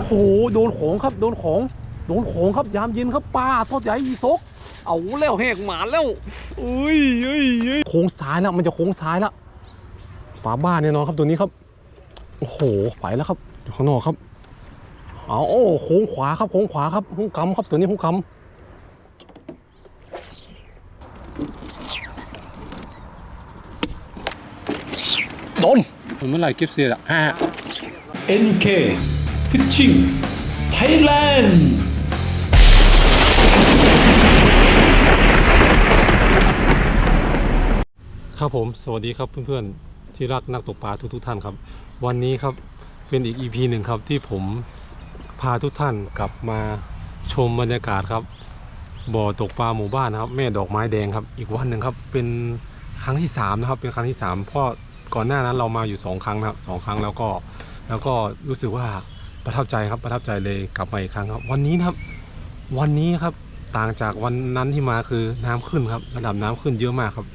โอ้โหโดนของครับโดนของโดนของครับยามเย็นครับปลาทอดใหญ่อีซกเอาแล้วแหกหมาแล้วอุ้ยเอ้ยเอ้ยโค้งซ้ายแล้วมันจะโค้งซ้ายแล้วปลาบ้าแน่นอนครับตัวนี้ครับโอ้โหไปแล้วครับอยู่ข้างนอกครับเอาโอ้โค้งขวาครับโค้งขวาครับหุ้งกำครับตัวนี้หุ้งกำโดนเมื่อไหร่เก็บเสียอะ อ่า NK Fishing Thailand ครับผมสวัสดีครับเพื่อนๆที่รักนักตกปลาทุกๆท่านครับ วันนี้ครับเป็นอีก EP หนึ่งครับที่ผมพาทุกท่านกลับมาชมบรรยากาศครับ บ่อตกปลาหมู่บ้านนะครับ แม่ดอกไม้แดงครับ อีกวันหนึ่งครับเป็นครั้งที่สามนะครับเป็นครั้งที่สามเพราะก่อนหน้านั้นเรามาอยู่สองครั้งนะครับสองครั้งแล้วก็แล้วก็รู้สึกว่า ประทับใจครับประทับใจเลยกลับมาอีกครั้งครับ วันนี้นะครับ วันนี้ครับต่างจากวันนั้นที่มาคือน้ำขึ้นครับ ระดับน้ำขึ้นเยอะมากครับ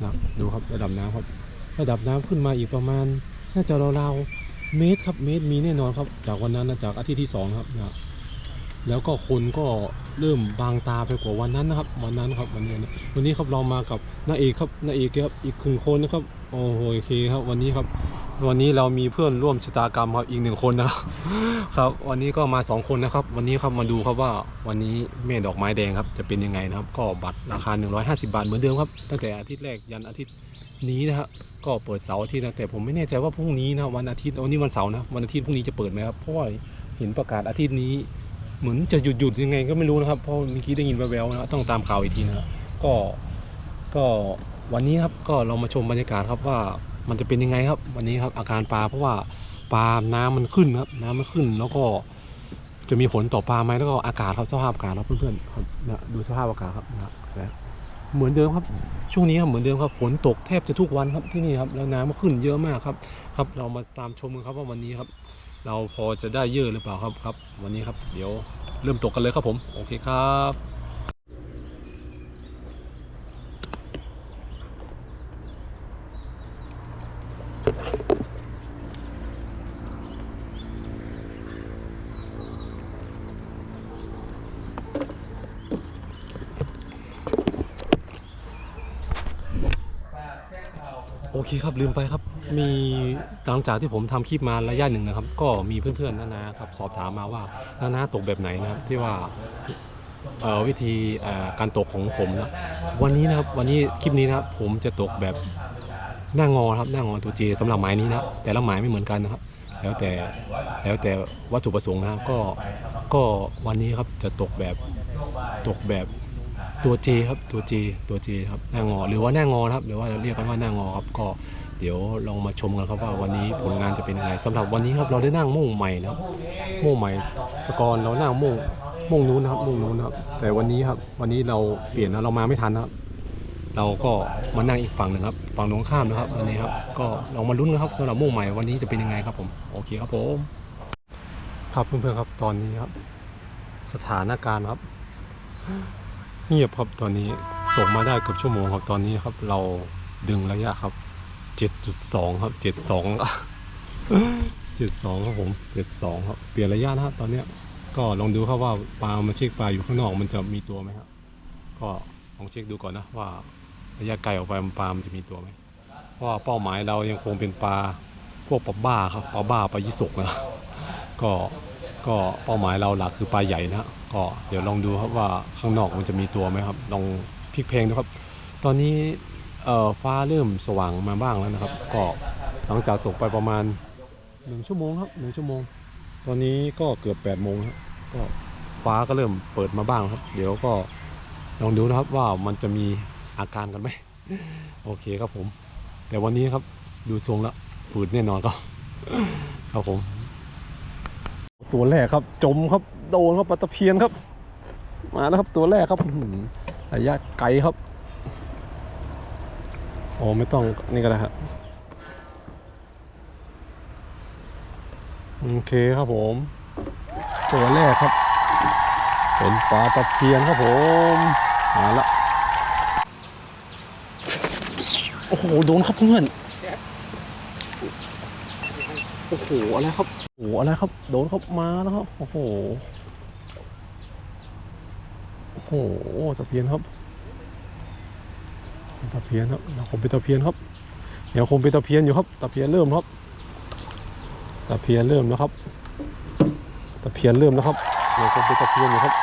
นะครับดูครับระดับน้ำครับ ระดับน้ำขึ้นมาอีกประมาณ น่าจะราวๆเมตรครับเมตรมีแน่นอนครับ จากวันนั้นนะจากอาทิตย์ที่สองครับนะ แล้วก็คนก็เริ่มบางตาไปกว่าวันนั้นนะครับ วันนั้นครับวันนี้นะวันนี้ครับเรามากับนาเอกครับนาเอกครับอีกครึ่งคนนะครับโอ้โหโอเคครับวันนี้ครับ วันนี้เรามีเพื่อนร่วมชะตากรรมครับอีกหนึ่งคนนะครับครับ วันนี้ก็มาสองคนนะครับ วันนี้ครับมาดูครับว่าวันนี้แม่ดอกไม้แดงครับจะเป็นยังไงนะครับ ก็บัตรราคา 150 บาทเหมือนเดิมครับตั้งแต่อาทิตย์แรกยันอาทิตย์นี้นะครับก็เปิดเสาร์อาทิตย์นะแต่ผมไม่แน่ใจว่าพรุ่งนี้นะวันอาทิตย์วันนี้วันเสาร์นะวันอาทิตย์พรุ่งนี้จะเปิดไหมครับเพราะว่าเห็นประกาศอาทิตย์นี้ เหมือนจะหยุดหยุดยังไงก็ไม่รู้นะครับเพราะเมื่อกี้ได้ยินแววๆนะต้องตามข่าวอีกทีนะครับก็ก็วันนี้ครับก็เรามาชมบรรยากาศครับว่ามันจะเป็นยังไงครับ วันนี้ครับอาการปลาเพราะว่าปลาน้ำมันขึ้นครับ น้ำมันขึ้นแล้วก็จะมีผลต่อปลาไหมแล้วก็อากาศครับสภาพอากาศครับเพื่อนๆครับนะดูสภาพอากาศครับนะเหมือนเดิมครับ ช่วงนี้ครับเหมือนเดิมครับฝนตกแทบจะทุกวันครับที่นี่ครับแล้วน้ำมันขึ้นเยอะมากครับ ครับเรามาตามชมกันครับว่าวันนี้ครับ เราพอจะได้เยอะหรือเปล่าครับครับ วันนี้ครับเดี๋ยวเริ่มตกกันเลยครับผมโอเคครับโอเคครับลืมไปครับ มีหลังจากที่ผมทำคลิปมาระยะหนึ่งนะครับ ก็มีเพื่อนๆนานาครับสอบถามมาว่านานาตกแบบไหนนะครับที่ว่าวิธีการตกของผมนะวันนี้นะครับวันนี้คลิปนี้นะครับผมจะตกแบบหน้างอครับหน้างอตัวเจสำหรับหมายนี้นะครับแต่ละหมายไม่เหมือนกันนะครับ แล้วแต่แล้วแต่วัตถุประสงค์นะครับก็ก็วันนี้ครับจะตกแบบตกแบบตัวเจครับตัวเจตัวเจครับหน้างอ หรือว่าหน้างอครับหรือว่าเราเรียกกันว่าหน้างอครับก็ เดี๋ยวลองมาชมกันครับว่าวันนี้ผลงานจะเป็นยังไงสำหรับวันนี้ครับเราได้นั่งโม่งใหม่นะครับโม่งใหม่ต่ก่อนเรานั่งโม่งโม่งนู้นนะครับโม่งนู้นนะครับ แต่วันนี้ครับ วันนี้เราเปลี่ยนนะเรามาไม่ทันนะครับ เราก็มานั่งอีกฝั่งหนึ่งครับฝั่งตรงข้ามนะครับวันนี้ครับก็ลองมาลุ้นกันครับสำหรับโม่งใหม่วันนี้จะเป็นยังไงครับผมโอเคครับผมครับเพื่อนๆครับตอนนี้ครับ สถานการณ์ครับ เงียบครับตอนนี้ตกมาได้เกือบชั่วโมงครับตอนนี้ครับ เราดึงระยะครับ 7.2 ครับ 72 72 ครับผม 72 ครับ เปลี่ยนระยะนะครับตอนเนี้ยก็ลองดูครับว่าปลามาเช็คปลาอยู่ข้างนอกมันจะมีตัวไหมครับ ก็ลองเช็คดูก่อนนะว่าระยะไกลออกไปปลามันจะมีตัวไหมเพราะว่าเป้าหมายเรายังคงเป็นปลาพวกปลาบ้าครับปลาบ้าปลายี่สกนะก็ก็เป้าหมายเราหลักคือปลาใหญ่นะฮะก็เดี๋ยวลองดูครับว่าข้างนอกมันจะมีตัวไหมครับ ลองพลิกเพลงดูครับ ตอนนี้ เอ่อฟ้าเริ่มสว่างมาบ้างแล้วนะครับ ก็หลังจากตกไปประมาณหนึ่งชั่วโมงครับหนึ่งชั่วโมง ตอนนี้ก็เกือบ8ปดโมงครับก็ฟ้าก็เริ่มเปิดมาบ้างครับ เดี๋ยวก็ลองดูนะครับว่ามันจะมีอาการกันไหมโอเคครับผม แต่วันนี้ครับดูทรงแล้วฝืดแน่นอนครับครับผม ตัวแรกครับ จมครับโดนครับปลาตะเพียนครับ มาแล้วครับตัวแรกครับระยะไกลครับ อ้ไม่ต้องนี่ก็ได้ครับโอเคครับผม ตัวแรกครับ เป็นปลาตะเพียนครับผมมาละโอ้โหโดนครับเพื่อนโอ้โหอะไรครับโอ้โหอะไรครับ โดนเขามาแล้วครับโอ้โหโอ้โหตะเพียนครับ ตะเพียนครับยังคงเป็นตะเพียนครับเดี๋ยังคงเป็นตะเพียนอยู่ครับตะเพียนเริ่มครับตะเพียนเริ่มแล้วครับตะเพียนเริ่มแล้วครับยังคงเป็นตะเพียนอยู่ครับ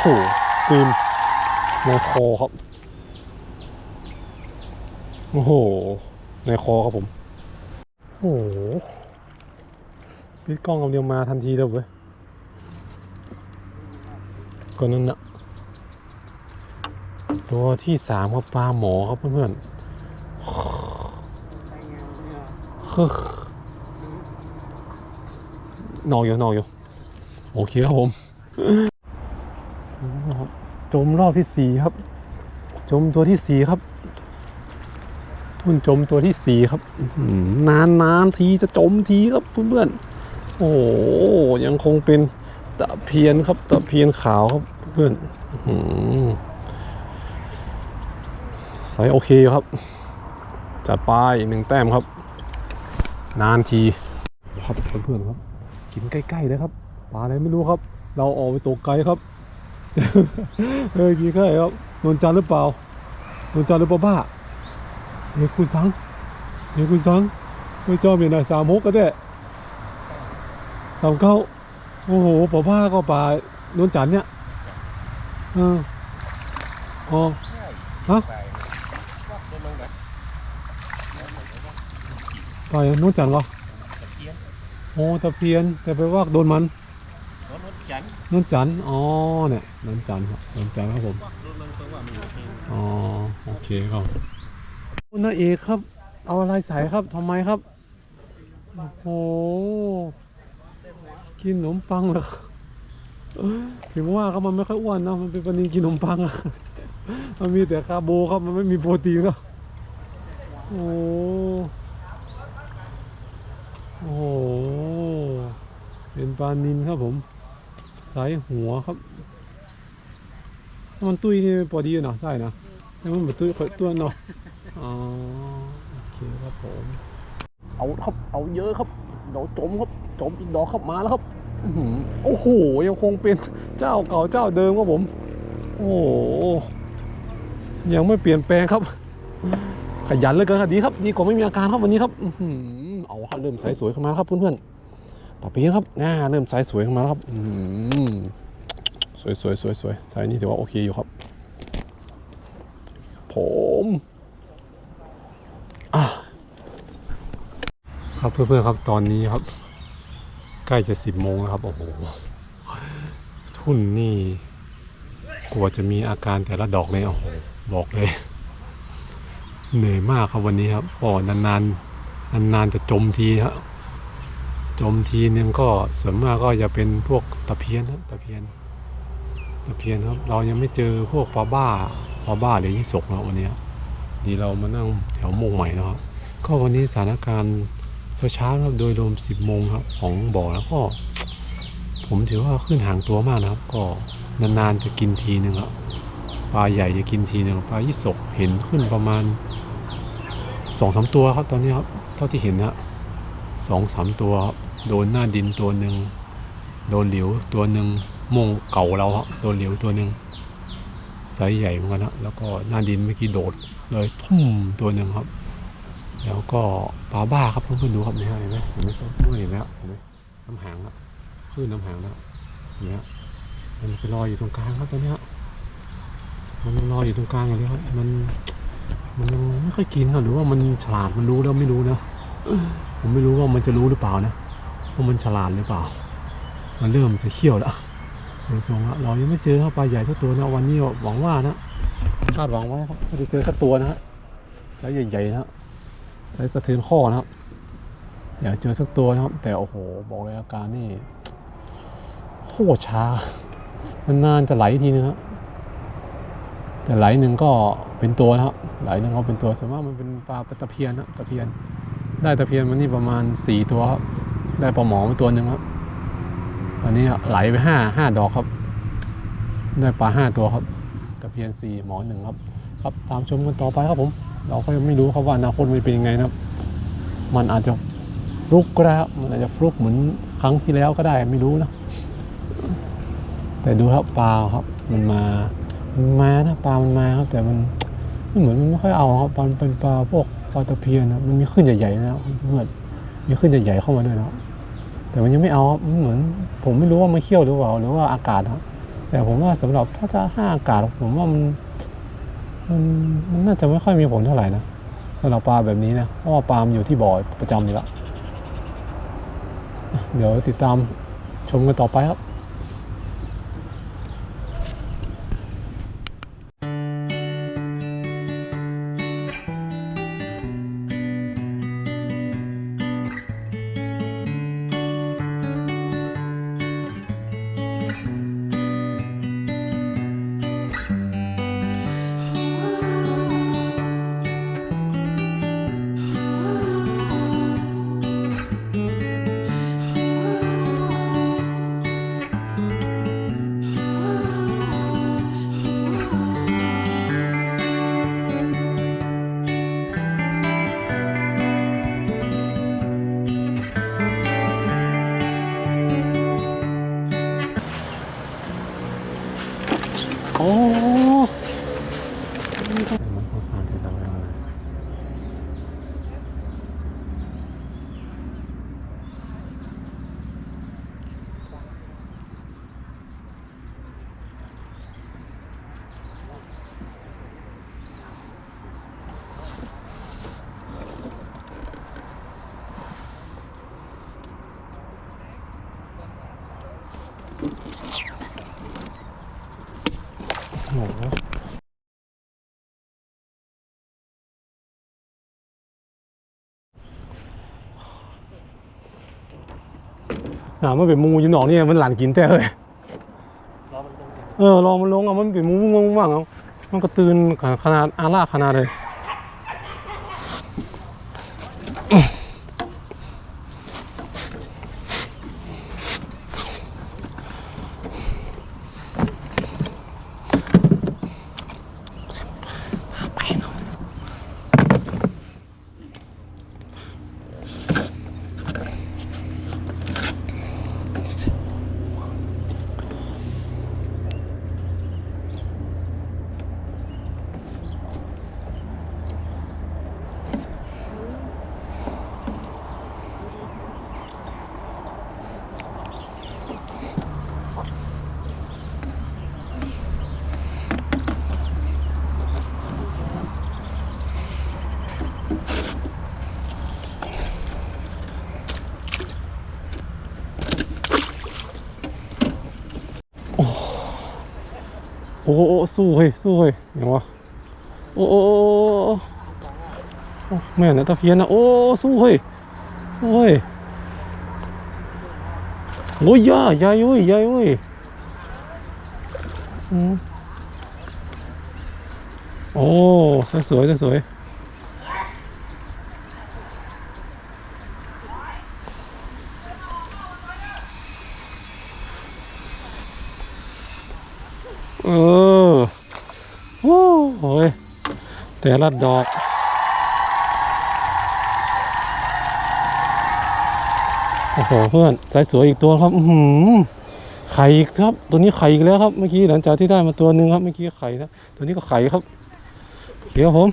โอ้โหปืนในคอครับโอ้โหในคอครับผมโอ้โหปิดกล้องกำเดียวมาทันทีเลยเว้ยก่อนนั้นนะ ตัวที่สามครับปลาหมอครับเพื่อนๆฮึนอนอยู่นอนอยู่ โอเคครับผม จมรอบที่สี่ครับ จมตัวที่สี่ครับ ทุนจมตัวที่สี่ครับนานนานทีจะจมทีครับเพื่อนๆ โอ้ยังคงเป็นตะเพียนครับ ตะเพียนขาวครับเพื่อนอื อหือใสโอเคครับ จัดไปอีกหนึ่งแต้มครับ นานทีครับเพื่อนๆครับ กินใกล้ๆเลยครับปลาอะไรไม่รู้ครับ เราออกไปตกไกลครับเออกินใกล้ครับนนจันหรือเปล่านนจันหรือเปล่าบ้าเฮ้ยคุณสังเฮ้ยคุณสังไม่จอมอย่างไรสามหกก็ได้สามเก้าโอ้โหป่าบ้าก็ป่านวลจันเนี่ยเอออ๋อฮะ ป่านวลจันทร์เหรอโอ้ตะเพียนแต่ไปว่าโดนมันนวลจันทร์อ๋อเนี่ยนวลจันทร์ครับนวลจันทร์ครับผมอ๋อโอเคครับคุณนายเอกครับ เอาอะไรใส่ครับทำไมครับโอ้โหกินขนมปังเหรอถึงว่าครับมันไม่ค่อยอ้วนนะมันเป็นปลานินกินขนมปังอะมันมีแต่คาร์โบครับมันไม่มีโปรตีนครับโอ้ โอ้โหเป็นปลานินครับผมใส่หัวครับ มันตุ้ยนี่พอดีเนาะใช่นะแต่มันแบบตุ้ยค่อยตัวเนาะอ๋อโอเคครับผม เอาครับเอาเยอะครับเดี๋ยวจมครับจมอีกดอกครับมาแล้วครับอื้อหือโอ้โหยังคงเป็นเจ้าเก่าเจ้าเดิมครับผม โอ้โหยังไม่เปลี่ยนแปลงครับ ขยันเหลยเกินครับดีครับ ดีกว่าไม่มีอาการครับวันนี้ครับ อื้อหือ เอาครับเริ่มใสสวยขึ้นมาแล้วครับเพื่อนๆต่อไปครับน่าเริ่มใสสวยขึ้นมาแล้วครับอื้อหือสวยสวยสวยสวยใสนี่ถือว่าโอเคอยู่ครับ ผมอครับเพื่อนๆครับตอนนี้ครับ ใกล้จะสิบโมงแล้วครับโอ้โหทุ่นนี่กว่าจะมีอาการแต่ละดอกเลยโอ้โหบอกเลย เหนื่อยมากครับวันนี้ครับก็นานๆ นานๆจะจมทีครับจมทีนึงก็ส่วนมากก็จะเป็นพวกตะเพียนครับตะเพียนตะเพียนครับ เรายังไม่เจอพวกปลาบ้าปลาบ้าหรือยี่สกนะวันนี้ดีเรามานั่งแถวโมงใหม่นะครับก็วันนี้สถานการณ์เช้าๆครับโดยรวม10โมงครับของบ่อแล้วก็ ผมถือว่าขึ้นห่างตัวมากนะครับ ก็นานๆจะกินทีนึงครับปลาใหญ่จะกินทีนึงปลายี่สกเห็นขึ้นประมาณสองสามตัวครับตอนนี้ครับ เท่าที่เห็นนะสองสามตัวครับโดนหน้าดินตัวหนึ่งโดนเหลียวตัวหนึ่งโมงเก่าเราครับโดนเหลียวตัวหนึ่งไซส์ใหญ่เหมือนกันนะแล้วก็หน้าดินเมื่อกี้โดดเลยทุ่มตัวหนึ่งครับ แล้วก็ปลาบ้าครับเพื่อนๆดูครับนี่ฮะเห็นไหมเห็นไหมเพื่อนเห็นไหมเห็นไหมน้ำหางอะคลื่นน้ำหางนะเห็นไหมมันไปลอยอยู่ตรงกลางครับตอนนี้มันลอยอยู่ตรงกลางอย่างนี้ครับมัน มันยังไม่ค่อยกินครับหรือว่ามันฉลาดมันรู้แล้วไม่รู้นะผมไม่รู้ว่ามันจะรู้หรือเปล่านะว่ามันฉลาดหรือเปล่า มันเริ่มจะเขี้ยวแล้วเดี๋ยวส่งละเรายังไม่เจอครับปลาใหญ่สักตัวนะวันนี้หวังว่านะคาดหวังไว้ครับว่าจะเจอสักตัวนะฮะแล้วใหญ่ๆนะฮะไซส์สะเทือนข้อนะครับอยากเจอสักตัวนะครับ แต่โอ้โหบอกเลยอาการนี่โคตรช้ามันนานจะไหลทีนึงครับ แต่ไหลหนึ่งก็เป็นตัวนะครับไหลหนึ่งก็เป็นตัวส่วนมากมันเป็นปลาตะเพียนนะตะเพียน ได้ตะเพียนมันนี่ประมาณสี่ตัวครับได้ปลาหมอมาตัวหนึ่งครับ ตอนนี้ไหลไปห้าห้าดอกครับ ได้ปลาห้าตัวครับตะเพียนสี่หมอหนึ่งครับ ครับตามชมกันต่อไปครับผม เราก็ยังไม่รู้ครับว่าอนาคตมันเป็นยังไงนะครับ มันอาจจะฟลุกก็ได้ครับมันอาจจะฟลุกเหมือนครั้งที่แล้วก็ได้ไม่รู้นะแต่ดูครับปลาครับมันมา มันมานะปลามันมาครับแต่มันมันเหมือนมันไม่ค่อยเอาครับปลามันเป็นปลาพวกปลาตะเพียนนะมันมีขึ้นใหญ่ๆนะครับเพื่อนมีขึ้นใหญ่ๆเข้ามาด้วยนะครับแต่มันยังไม่เอาครับเหมือน ผมไม่รู้ว่ามันเคี่ยวหรือเปล่าหรือว่าอากาศครับแต่ผมว่าสำหรับถ้าจะห้าอากาศผมว่ามันมันมันน่าจะไม่ค่อยมีผลเท่าไหร่นะสำหรับปลาแบบนี้นะเพราะว่าปลามันอยู่ที่บ่อประจำอยู่แล้วอะเดี๋ยวติดตามชมกันต่อไปครับ หนามันเป็นมูอยินหนองนี่มันหลานกินแต่เลยเออลองมันลงอะมันเป็นมูงงว่างเอามันก็ตื่นขนาดอาล่าขนาดเลย โอ้สู้เฮ้ยสู้เฮ้ยอย่างวะโอ้โอ้โอ้โอ้โอ้แม่นะตะเพียนนะโอ้สู้เฮ้ยสู้เฮ้ยโอ้ย่าใหญ่เว้ยใหญ่เว้ยอืมโอ้สวยสวยสวยเออโอ้โหยแต่ ละดอก โอ้โหเพื่อนสายสวยอีกตัวครับ อือหือไข่อีกครับ ตัวนี้ไข่อีกแล้วครับ เมื่อกี้หลังจากที่ได้มาตัวหนึ่งครับ เมื่อกี้ไข่นะตัวนี้ก็ไข่ครับเดี๋ยวผม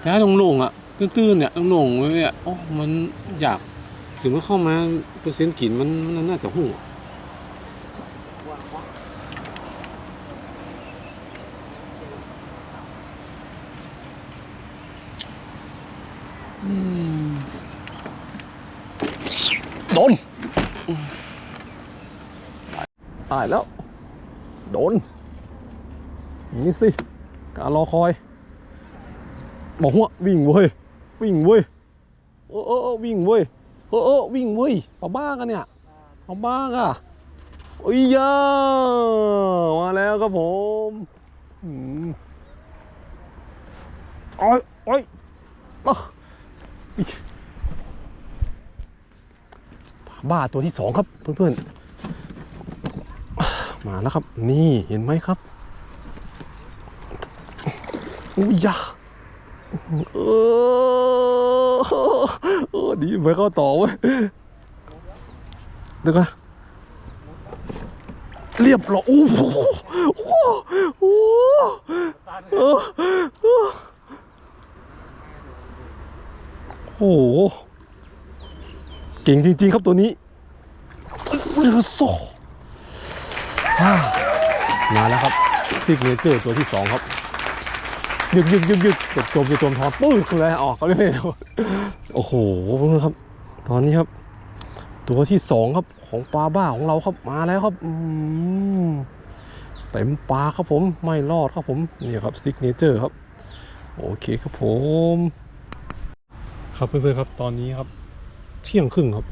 แค่ลงๆอะ ตื้นๆเนี่ยลงๆไว้เนี่ยโอ้มันอยาก ถึงว่าเข้ามาเปอร์เซ็นต์กลิ่นมันน่าจะหู้อื นตายแล้ว โดนอย่างนี้สิ การรอคอยบอกว่าวิ่งเว้ย วิ่งเว้ยเออเออวิ่งเว้ยเออเออวิ่งเว้ยปลาบ้ากันเนี่ยปลาบ้ากันโอ้ยยามาแล้วครับผมอืมอ้อยอะอิ๊ยปลา บ้าตัวที่สองครับเพื่อนๆ มาแล้วครับ นี่เห็นไหมครับอุ้ยยาเออเออดีไปเข้าต่อเว้ยเดี๋ยวก่อนเรียบร้อยโอ้โหโอ้โหโอ้โห เก่งจริงๆครับตัวนี้เรือโซ่มาแล้วครับซิกเนเจอร์ตัวที่สองครับยึกยึกยึกยึกจบจมจะจมทอปื้ดเลยออกเขาเรียกไม่ถูกโอ้โหเพื่อนครับ ตอนนี้ครับ ตัวที่สองครับของปลาบ้าของเราครับมาแล้วครับเต็มปลาครับผมไม่รอดครับผมนี่ครับซิกเนเจอร์ครับ โอเคครับผม ครับเพื่อนๆครับตอนนี้ครับ เที่ยงครึ่งครับ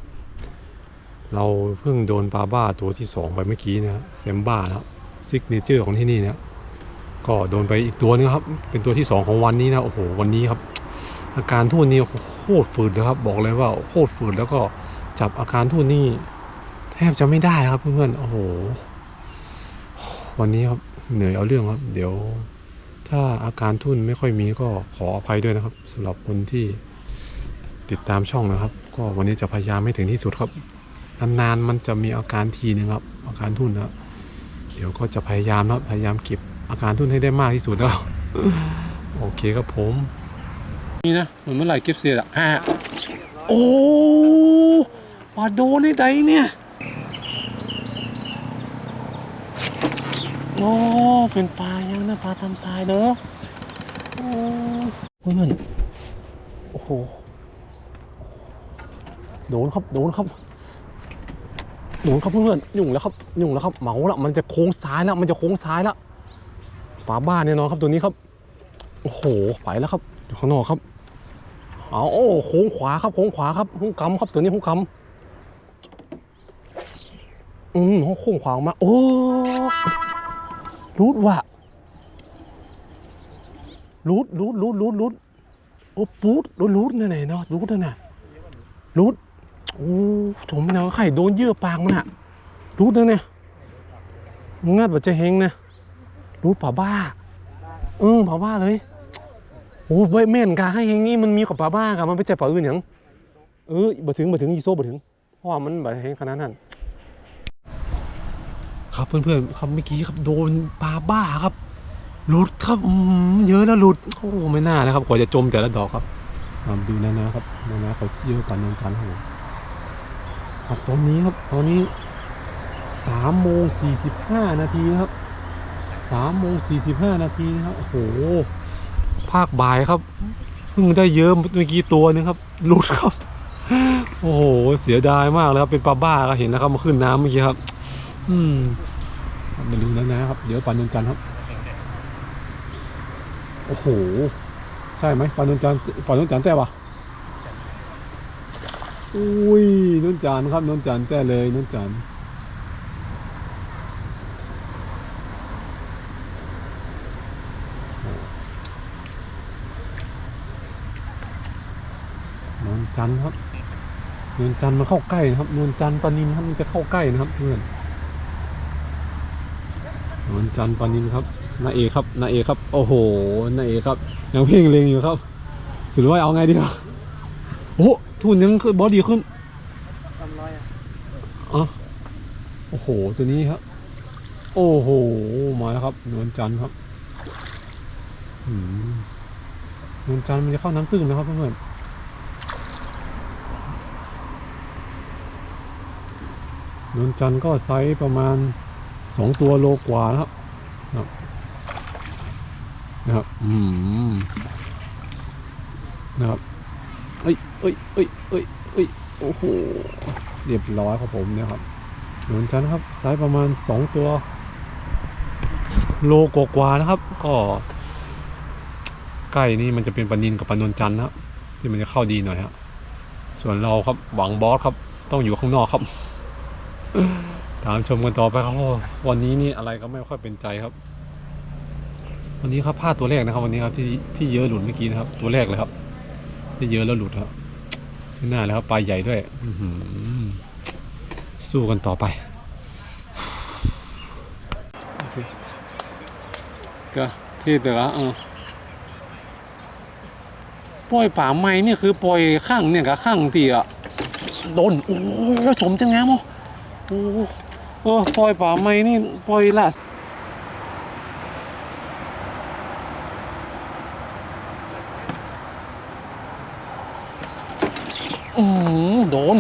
เราเพิ่งโดนปลาบ้าตัวที่สองไปเมื่อกี้นะเซมบ้านะครับซิกเนเจอร์ของที่นี่นะก็โดนไปอีกตัวนึงครับ เป็นตัวที่สองของวันนี้นะโอ้โหวันนี้ครับ อาการทุ่นนี่โคตรฝืดเลยครับ บอกเลยว่าโคตรฝืดแล้วก็จับอาการทุ่นนี่แทบจะไม่ได้ครับเพื่อนๆโอ้โห วันนี้ครับเหนื่อยเอาเรื่องครับ เดี๋ยวถ้าอาการทุ่นไม่ค่อยมีก็ขออภัยด้วยนะครับสำหรับคนที่ติดตามช่องนะครับ ก็วันนี้จะพยายามให้ถึงที่สุดครับนานๆมันจะมีอาการทีนึงครับอาการทุ่นนะครับเดี๋ยวก็จะพยายามนะพยายามเก็บอาการทุ่นให้ได้มากที่สุดแล้วโอเคครับผม นี่นะเหมือนเมื่อไหร่เก็บเสียอะฮะโอ้ปลาโดนในใดเนี่ยโอ้เป็นปลายังนะปลาทำทรายเนอะโอ้เพื่อนโอ้โห โดนครับ โดนครับ โดนครับเพื่อนๆยุ่งแล้วครับ ยุ่งแล้วครับ เหมาละมันจะโค้งซ้ายแล้ว มันจะโค้งซ้ายแล้วปลาบ้านแน่นอนครับตัวนี้ครับ โอ้โห ไปแล้วครับอยู่ข้างนอกครับ เอาโอ้โค้งขวาครับ โค้งขวาครับหุ้งกำครับ ตัวนี้หุ้งกำอืมเขาโค้งขวาออกมา โอ้รูดว่ะรูดรูดรูดรูดรูดโอ้ปูดรูดรูดเนี่ยไหนเนาะรูดเนี่ยนะรูด โอ้ผมเนาะไข่โดนเยื่อปากมันอะรูดนี่ยเนี่ยงัดแบบจะเฮงนะรูดป่าบ้าเออป่าบ้าเลยโอ้เว้ยแม่นกาให้อย่างงี้มันมีกับป่าบ้ากับมันไม่ใช่ป่าอื่นอย่างเออบ่ถึงบ่ถึงยีโซ่บ่ถึงเพราะว่ามันแบบเห็นขนาดนั้นครับเพื่อนๆครับเมื่อกี้ครับโดนปลาบ้าครับหลุดครับเยอะแล้วหลุดโอ้ไม่น่านะครับกว่าจะจมแต่ละดอกครับมาดูนะนะครับนะนะเขาเยอะกว่าน้องกันครับผม ครับตอนนี้ครับตอนนี้สามโมงสี่สิบห้านาทีครับสามโมงสี่สิบห้านาทีครับโอ้โห ภาคบ่ายครับเพิ่งได้เยอะเมื่อกี้ตัวนึงครับหลุดครับ โอ้โห เสียดายมากเลยครับเป็นปลาบ้าก็เห็นนะครับมาขึ้นน้ำเมื่อกี้ครับ อืมมาดูแล้วนะครับ เดี๋ยวปันนนจันทร์ครับ โอ้โห ใช่ไหมปันนนจันทร์ปันนนจันทร์แต้ปะ อุ้ยนนจันทร์ครับนนจันทร์แต้เลยนนจันทร์นวลจันทร์ครับนวลจันทร์มาเข้าใกล้นะครับนวลจันทร์ปานินครับมันจะเข้าใกล้นะครับเพื่อนนวลจันทร์ปานินครับนาเอครับนาเอครับโอ้โหนาเอครับยังเพ่งเลงอยู่ครับสุดว่าเอาไงดีครับโอ้ ทุนยังคือบอดีขึ้นทำร้อยอะอะโอ้โห ตัวนี้ครับ โอ้โห มาแล้วครับ นวลจันทร์ครับอืมนวลจันทร์มันจะเข้าน้ำตื้นนะครับเพื่อนๆนวลจันทร์ก็ไซส์ประมาณสองตัวโลกว่านะครับครับนะครับ อืม นะครับ เอ้ยเอ้ยเอ้ยเอ้ยโอ้โห เรียบร้อยครับผมเนี่ยครับนวลจันทร์ครับไซส์ประมาณ 2 ตัว โลกว่านะครับ ก็ใกล้นี่มันจะเป็นปนินกับปลานวลจันทร์นะครับที่มันจะเข้าดีหน่อยฮะส่วนเราครับหวังบอสครับ ต้องอยู่ข้างนอกครับ ตามชมกันต่อไปครับวันนี้นี่อะไรก็ไม่ค่อยเป็นใจครับ วันนี้ครับพลาดตัวแรกนะครับ วันนี้ครับที่ที่เยอะหลุดเมื่อกี้นะครับ ตัวแรกเลยครับ ที่เยอะแล้วหลุดครับ ไม่น่าแล้วครับปลาใหญ่ด้วยสู้กันต่อไป ก็ที่แต่ละเออปล่อยป่าไม้เนี่ยคือปล่อยข้างเนี่ยกับข้างตีอะโดนโอ้ยจมจังแงมั้งโอ้เออปล่อยป่าไม้นี่ปล่อยละอืมโดน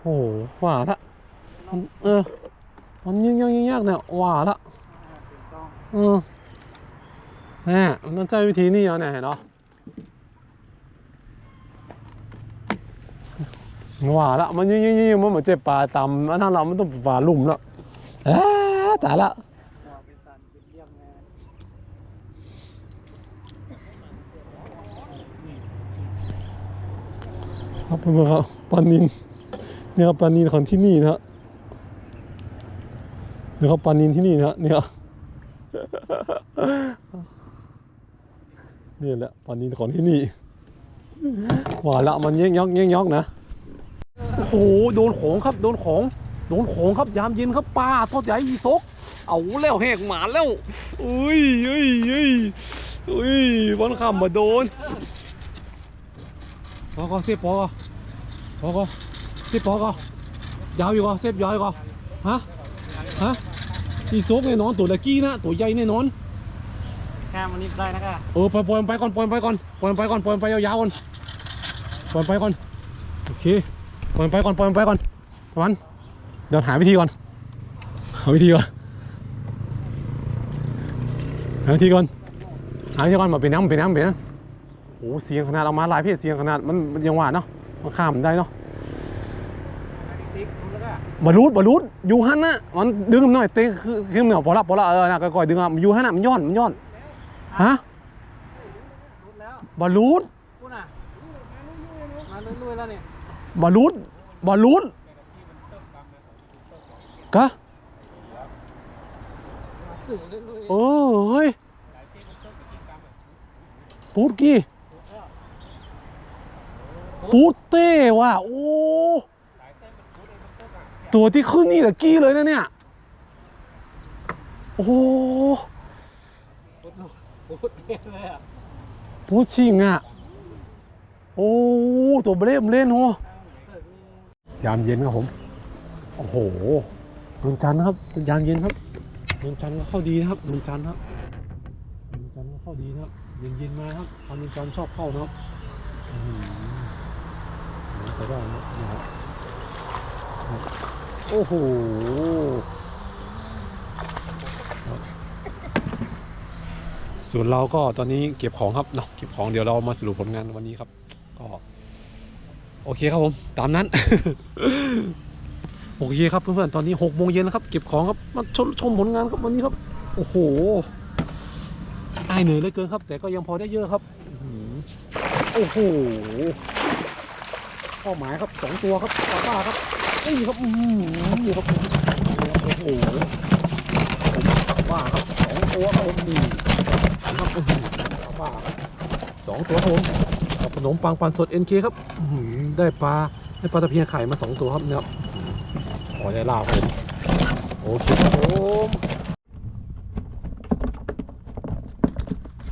โอ้ว่าละมันเออ มันยิ่งยากยิ่งยากเนี่ยว่าละเออแห มันใช้วิธีนี้เอาเนี่ยเนเนาะว่าละมันยิ่งยิ่งยิ่งมันเหมือนเจ็บปลาตำอันนั้นเรามันต้องปลาลุ่มแล้วตายละครับเพื่อนครับปลานินเนี่ยครับปลานินของที่นี่นะฮะเนี่ยครับปลานินที่นี่นะฮะเนี่ย นี่แหละปลานินของที่นี่หวานละมันเย้งยอกเย้งยอกนะโอ้โหโดนของครับโดนของโดนของครับยามเย็นครับปลาทอดใหญ่อีซกเอาแล้วแหกหมาแล้วอุ้ยอุ้ยอุ้ยอุ้ยวันคำมาโดนพอก็เซฟพอก็พอก็เซฟพอก็ยาวอยู่ก็เซฟยาวอยู่ก็ฮะฮะอีซกแน่นอนตัวตะกี้นะตัวใหญ่แน่นอน แค่มันนิดได้นะก็เออปล่อยปล่อยมันไปก่อนปล่อยมันไปก่อนปล่อยมันไปก่อนปล่อยมันไปยาวๆก่อนปล่อยมันไปก่อนโอเคปล่อยมันไปก่อนปล่อยมันไปก่อนประมาณเดี๋ยวหาวิธีก่อนหาวิธีก่อนหาวิธีก่อนหาวิธีก่อนมาเป็นน้ำเป็นน้ำเป็นน้ำโอ้เสียงขนาดเอามาหลายเพศเสียงขนาดมันมันยังหวานเนาะมันข้ามมันได้เนาะบอลลูดบอลลูดอยู่หันน่ะมันดึงมันหน่อยเตะคือคือเหนียวพอละพอละเออนะก็ก่อยดึงอะอยู่หันน่ะมันย้อนมันย้อน ฮะรุดแล้วบอลลูดพูดน่ะมาลุยๆแล้วเนี่ยบอลลูนบอลลูนกะมาสื่อลุยเออเฮ้ยปูดกี้ปูดเต้ว่ะโอ้ตัวที่ขึ้นนี่ตะกี้เลยนะเนี่ย โอ้โหๆ พูดพูดเองเลยอะปูดชิงอะ โอ้ตัวเบลมเล่นโหยามเย็นครับผม โอ้โหนนจันทร์ครับยามเย็นครับนนจันทร์ก็เข้าดีนะครับนนจันทร์ครับนนจันทร์ก็เข้าดีนะครับ เย็นเย็นมาครับทำนนจันทร์ชอบเข้านะครับไปได้นะครับโอ้โห ส่วนเราก็ตอนนี้เก็บของครับเนาะเก็บของเดี๋ยวเรามาสรุปผลงานวันนี้ครับ ก็โอเคครับผมตามนั้นโอเคครับเพื่อนๆตอนนี้6โมงเย็นแล้วครับเก็บของครับมาชมชมผลงานครับวันนี้ครับ โอ้โหอายเหนื่อยเลือเกินครับ แต่ก็ยังพอได้เยอะครับโอ้โหเป้าหมายครับสองตัวครับปลาป้าครับนี่ครับอื้อหือนี่ครับโอ้โหปลาป้าครับสองตัวครับผมนี่ ครับอื้อหือปลาป้าสองตัวครับผมกับขนมปังปันสด NK คครับอื้อหือได้ปลาได้ปลาตะเพียนไข่มาสองตัวครับเนี่ยครับขอได้ลาครับผมโอเคครับผม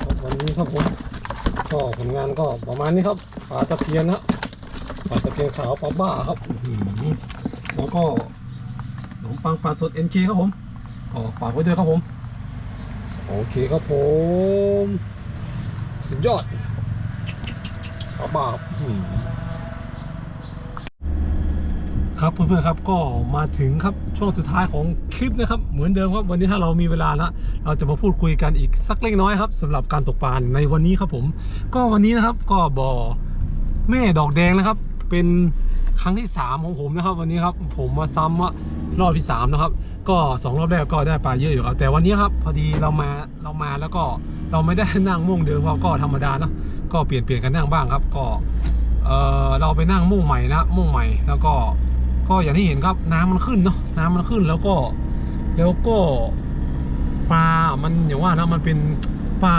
ครับวันนี้ครับผมก็ผลงานก็ประมาณนี้ครับปลาตะเพียนนะปลาตะเพียนขาวปลาบ้าครับอื้อหือแล้วก็ขนมปังปลาสด NK ครับผมก็ฝากไว้ด้วยครับผม โอเคครับผม สุดยอดปลาบ้าครับอื้อหือครับเพื่อนๆครับก็มาถึงครับช่วงสุดท้ายของคลิปนะครับ เหมือนเดิมครับวันนี้ถ้าเรามีเวลาแล้วเราจะมาพูดคุยกันอีกสักเล็กน้อยครับสำหรับการตกปลาในวันนี้ครับผม ก็วันนี้นะครับก็บ่อแม่ดอกแดงนะครับ เป็น ครั้งที่ 3 ของผมนะครับ วันนี้ครับผมมาซ้ำว่ารอบที่ 3 นะครับ ก็สองรอบแรกก็ได้ปลาเยอะอยู่ครับ แต่วันนี้ครับพอดีเรามาเรามาแล้วก็เราไม่ได้นั่งม่งเดิมครับก็ธรรมดาเนอะก็เปลี่ยนเปลี่ยนกันนั่งบ้างครับก็เออเราไปนั่งม่งใหม่นะม่งใหม่แล้วก็ก็อย่างที่เห็นครับน้ำมันขึ้นเนาะน้ำมันขึ้นแล้วก็แล้วก็ปลา มันอย่างว่านะมันเป็นปลา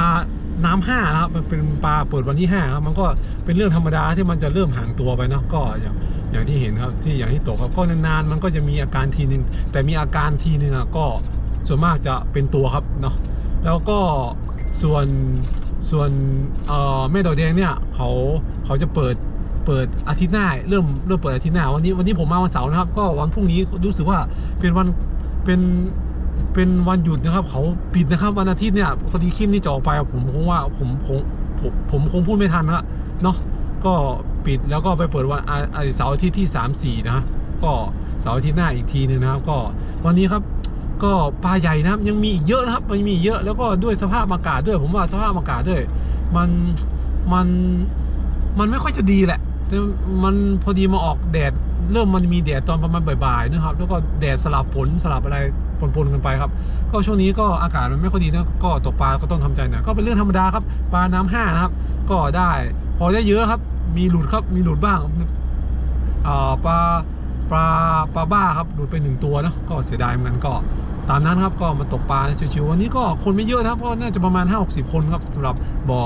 น้ำห้าครับมันเป็นปลาเปิดวันที่ห้าครับมันก็เป็นเรื่องธรรมดาที่มันจะเริ่มห่างตัวไปเนาะก็อย่างอย่างที่เห็นครับที่อย่างที่ตกครับก็นานๆมันก็จะมีอาการทีนึง แต่มีอาการทีนึงอะก็ส่วนมากจะเป็นตัวครับเนาะแล้วก็ส่วนส่วนเอ่อแม่ดอกแดงเนี่ยเขาเขาจะเปิดเปิดอาทิตย์หน้าเริ่มเริ่มเปิดอาทิตย์หน้าวันนี้วันนี้ผมมาวันเสาร์นะครับ ก็วันพรุ่งนี้รู้สึกว่าเป็นวันเป็น เป็นวันหยุดนะครับ เขาปิดนะครับ วันอาทิตย์เนี่ยพอดีคลิปนี้จะออกไป ผมคงว่าผมผมผมผมคงพูดไม่ทันนะเนาะก็ปิดแล้วก็ไปเปิดวันอาอาเสาร์อาทิตย์ที่ 3 4 นะก็เสาร์อาทิตย์หน้าอีกทีหนึ่งนะครับ ก็วันนี้ครับก็ปลาใหญ่นะครับยังมีเยอะนะครับมันมีเยอะแล้วก็ด้วยสภาพอากาศด้วย ผมว่าสภาพอากาศด้วย มันมันมันไม่ค่อยจะดีแหละแต่มันพอดีมาออกแดดเริ่มมันมีแดดตอนประมาณบ่ายๆนะครับ แล้วก็แดดสลับฝนสลับอะไรปนๆกันไปครับ ก็ช่วงนี้ก็อากาศมันไม่ค่อยดีนะก็ตกปลาก็ต้องทำใจหน่อยก็เป็นเรื่องธรรมดาครับปลาน้ำห้านะครับ ก็ได้พอได้เยอะครับ มีหลุดครับมีหลุดบ้างอ่อปลาปลาปลาบ้าครับหลุดไปหนึ่งตัวนะก็เสียดายเหมือนกันก็ตามนั้นครับก็มาตกปลาชิวๆวันนี้ก็คนไม่เยอะนะครับก็น่าจะประมาณ 5 60 คนครับสำหรับบอ่อ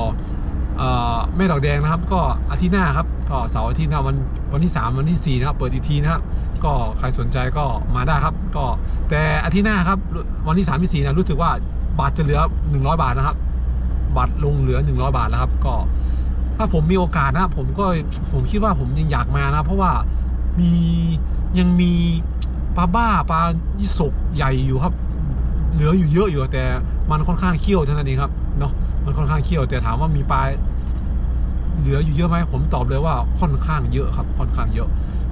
แม่ดอกแดงนะครับ ก็อาทิตย์หน้าครับก็เสาร์อาทิตย์หน้าวันวันที่ 3 วันที่ 4 นะครับ เปิดอีกทีนะครับ ก็ใครสนใจก็มาได้ครับ ก็แต่อาทิตย์หน้าครับวันที่ 3 ที่ 4 นะรู้สึกว่าบาทจะเหลือ 100 บาทนะครับบัตรลงเหลือ 100 บาทแล้วครับ ก็ ถ้าผมมีโอกาสนะผมก็ผมคิดว่าผมยังอยากมานะ เพราะว่ามียังมีปลาบ้าปลายี่สกใหญ่อยู่ครับ เหลืออยู่เยอะอยู่แต่มันค่อนข้างเขี้ยวเท่านั้นเองครับ เนาะมันค่อนข้างเขี้ยว แต่ถามว่ามีปลาเหลืออยู่เยอะไหมผมตอบเลยว่าค่อนข้างเยอะครับค่อนข้างเยอะ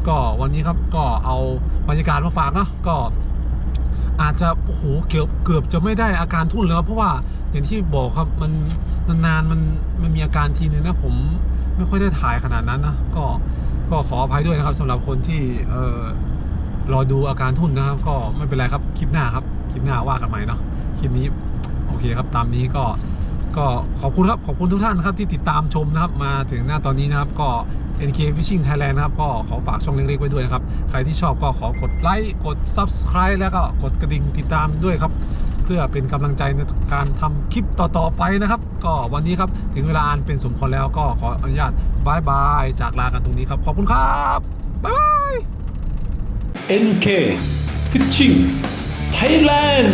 ก็วันนี้ครับก็เอาบรรยากาศมาฝากเนาะก็อาจจะโอ้โหเกือบเกือบจะไม่ได้อาการทุ่นเลยครับเพราะว่าอย่างที่บอกครับมันนานๆมันมันมีอาการทีนึงนะผมไม่ค่อยได้ถ่ายขนาดนั้นนะก็ก็ขออภัยด้วยนะครับสำหรับคนที่เออรอดูอาการทุ่นนะครับ ก็ไม่เป็นไรครับคลิปหน้าครับ คลิปหน้าว่ากันใหม่เนาะคลิปนี้ อเคครับตามนี้ก็ก็ขอบคุณครับขอบคุณทุกท่านนะครับที่ติดตามชมนะครับมาถึงหน้าตอนนี้นะครับก็ NK Fishing Thailand นะครับก็ขอฝากช่องเล็กๆไว้ด้วยนะครับ ใครที่ชอบก็ขอกดไลค์กด Subscribe แล้วก็กดกระดิ่งติดตามด้วยครับ เพื่อเป็นกำลังใจในการทำคลิปต่อๆไปนะครับ ก็วันนี้ครับถึงเวลาอันเป็นสมควรแล้วก็ขออนุญาตบายบายจากลากันตรงนี้ครับ ขอบคุณครับบ๊ายบาย NK Fishing Thailand